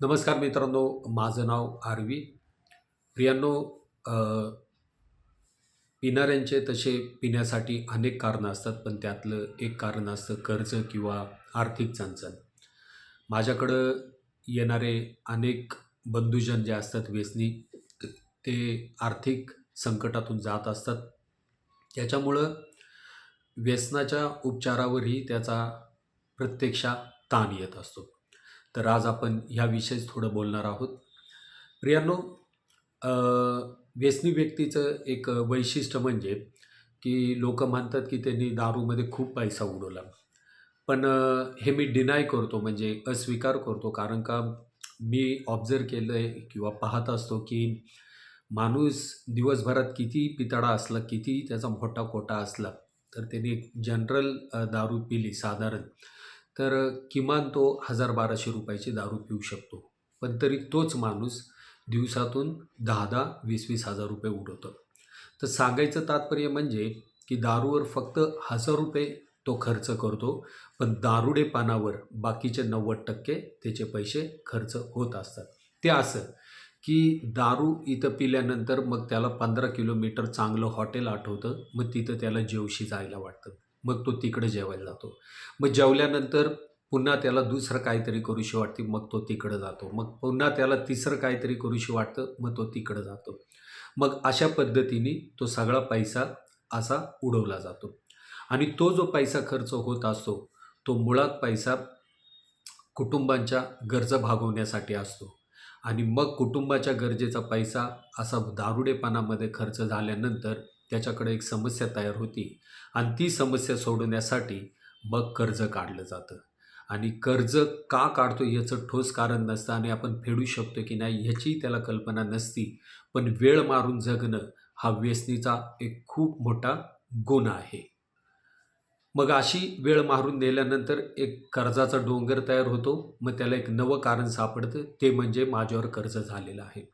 नमस्कार मित्रांनो माझं नाव आरवी. प्रियांनो पिणाऱ्यांचे तसे पिण्यासाठी अनेक कारणं असतात पण त्यातलं एक कारण असतं कर्ज किंवा आर्थिक चणचण माझ्याकडं येणारे अनेक बंधुजन जे असतात व्यसनी ते आर्थिक संकटातून जात असतात. त्याच्यामुळं व्यसनाच्या उपचारावरही त्याचा प्रत्यक्षा ताण येत असतो. तर आज आपण ह्याविषयीच थोडं बोलणार आहोत. प्रियांनो व्यसनी व्यक्तीचं एक वैशिष्ट्य म्हणजे की लोक म्हणतात की त्यांनी दारूमध्ये खूप पैसा उडवला. पण हे मी डिनाय करतो म्हणजे अस्वीकार करतो कारण का मी ऑब्झर्व केलं आहे किंवा पाहत असतो की माणूस दिवसभरात किती पितळा असला किती त्याचा मोठा कोटा असला तर त्यांनी जनरल दारू पिली साधारण. तर किमान तो हजार बाराशे रुपयाची दारू पिऊ शकतो. पण तरी तोच माणूस दिवसातून दहा दहा वीस वीस हजार रुपये उडवतो. तर सांगायचं तात्पर्य म्हणजे की दारूवर फक्त हजार रुपये तो खर्च करतो पण दारुडेपणावर बाकीचे नव्वद टक्के त्याचे पैसे खर्च होत असतात. ते असं की दारू इथं पिल्यानंतर मग त्याला पंधरा किलोमीटर चांगलं हॉटेल आठवतं मग तिथं त्याला जेवशी जायला वाटतं. मग तो तिकडे जेवायला जातो. मग जेवल्यानंतर पुन्हा त्याला दुसरं काहीतरी करूशी वाटते मग तो तिकडं जातो. मग पुन्हा त्याला तिसरं काहीतरी करूशी वाटतं मग तो तिकडं जातो. मग अशा पद्धतीने तो सगळा पैसा असा उडवला जातो. आणि तो जो पैसा खर्च होत असतो तो मुळात पैसा कुटुंबांच्या गरजा भागवण्यासाठी असतो. आणि मग कुटुंबाच्या गरजेचा पैसा असा दारुडेपणामध्ये खर्च झाल्यानंतर त्याच्याकडे एक समस्या तयार होती आणि ती समस्या सोडवण्यासाठी मग कर्ज काढलं जातं. आणि कर्ज का काढतो याचं ठोस कारण नसतं आणि आपण फेडू शकतो की नाही ह्याची त्याला कल्पना नसती. पण वेळ मारून जगणं हा व्यसनीचा एक खूप मोठा गुण आहे. मग अशी वेळ मारून नेल्यानंतर एक कर्जाचा डोंगर तयार होतो. मग त्याला एक नवं कारण सापडतं. ते म्हणजे माझ्यावर कर्ज झालेलं आहे.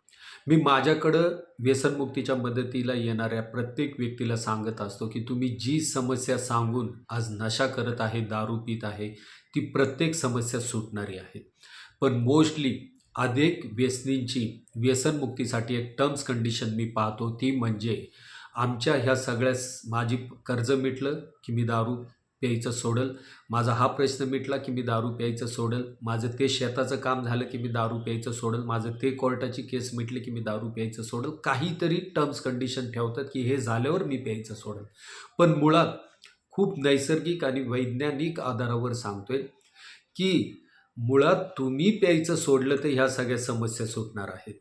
मी माझ्याकडं व्यसनमुक्तीच्या मदतीला येणाऱ्या प्रत्येक व्यक्तीला सांगत असतो की तुम्ही जी समस्या सांगून आज नशा करत आहे दारू पित आहे ती प्रत्येक समस्या सुटणारी आहे. पण मोस्टली अनेक व्यसनींची व्यसनमुक्तीसाठी एक टर्म्स कंडिशन मी पाहतो. ती म्हणजे आमच्या ह्या सगळ्यास माझी कर्ज मिटलं की मी दारू प्यायचं सोडल. माझा हा प्रश्न मिटला की मी दारू प्यायचं सोडल. माझं ते शेताचं काम झालं की मी दारू प्यायचं सोडल. माझं ते कोर्टाची केस मिटली की मी दारू प्यायचं सोडल. काहीतरी टर्म्स कंडिशन ठेवतात की हे झाल्यावर मी प्यायचं सोडल. पण मुळात खूप नैसर्गिक आणि वैज्ञानिक आधारावर सांगतोय की मुळात तुम्ही प्यायचं सोडलं तर ह्या सगळ्या समस्या सुटणार आहेत.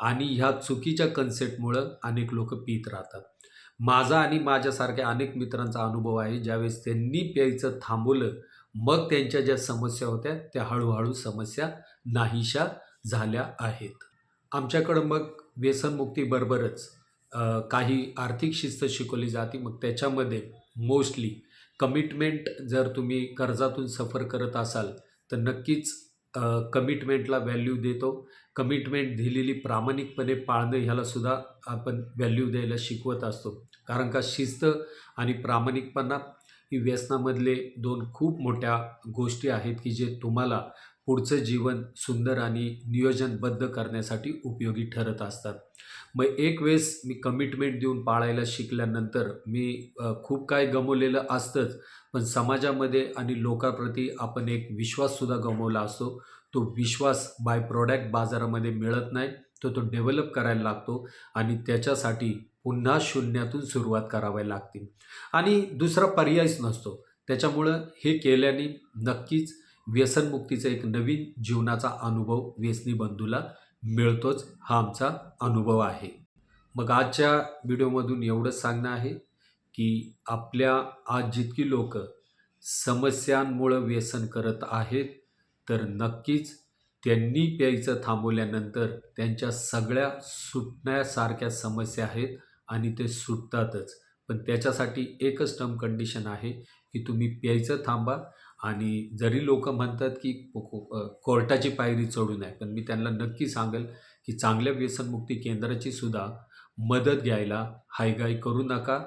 आणि ह्या चुकीच्या कन्सेप्टमुळं अनेक लोक पित राहतात. माझा आणि माझ्यासारख्या अनेक मित्रांचा अनुभव आहे. ज्यावेळेस त्यांनी प्यायचं थांबवलं मग त्यांच्या ज्या समस्या होत्या त्या हळूहळू समस्या नाहीशा झाल्या आहेत. आमच्याकडं मग व्यसनमुक्तीबरोबरच काही आर्थिक शिस्त शिकवली जाते. मग त्याच्यामध्ये मोस्टली कमिटमेंट जर तुम्ही कर्जातून सफर करत असाल तर नक्कीच कमिटमेंटला व्हॅल्यू देतो. कमिटमेंट दिलेली प्रामाणिकपणे पाळणं ह्याला सुद्धा आपण व्हॅल्यू द्यायला शिकवत असतो. कारण का शिस्त आणि प्रामाणिकपणा ही व्यसनामधले दोन खूप मोठ्या गोष्टी आहेत की जे तुम्हाला पुढचं जीवन सुंदर आणि नियोजनबद्ध करण्यासाठी उपयोगी ठरत असतात. मग एक वेळेस मी कमिटमेंट देऊन पाळायला शिकल्यानंतर मी खूप काय गमवलेलं असतंच पण समाजामध्ये आणि लोकांप्रती आपण एक विश्वाससुद्धा गमवला असतो. तो विश्वास बाय प्रॉडक्ट बाजारामध्ये मिळत नाही तो तो डेव्हलप करायला लागतो आणि त्याच्यासाठी पुन्हा शून्यातून सुरुवात करावी लागते. आणि दुसरा पर्यायच नसतो. त्याच्यामुळं हे केल्याने नक्कीच व्यसनमुक्तीचा एक नवीन जीवनाचा अनुभव व्यसनी बंधूला मिळतोच हा आमचा अनुभव आहे. मग आजच्या व्हिडिओमधून एवढंच सांगणं आहे की आपल्या आज जितकी लोक समस्यांमुळं व्यसन करत आहेत तर नक्कीच त्यांनी प्यायचं थांबवल्यानंतर त्यांच्या सगळ्या सुटण्यासारख्या समस्या आहेत आणि ते सुटतातच. पण त्याच्यासाठी एकच टर्म कंडिशन आहे की तुम्ही प्यायचं थांबा आणि जरी लोक म्हणतात की को- कोर्टाची पायरी चढू नये पण मी त्यांना नक्की सांगेल की चांगल्या व्यसनमुक्ती केंद्राची सुद्धा मदत घ्यायला हायगाय करू नका.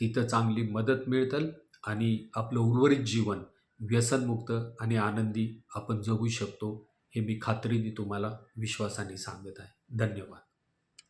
तिथं चांगली मदत मिळतं आणि आपलं उर्वरित जीवन व्यसनमुक्त आणि आनंदी आपण जगू शकतो हे मी खात्रीने तुम्हाला विश्वासाने सांगत आहे. धन्यवाद.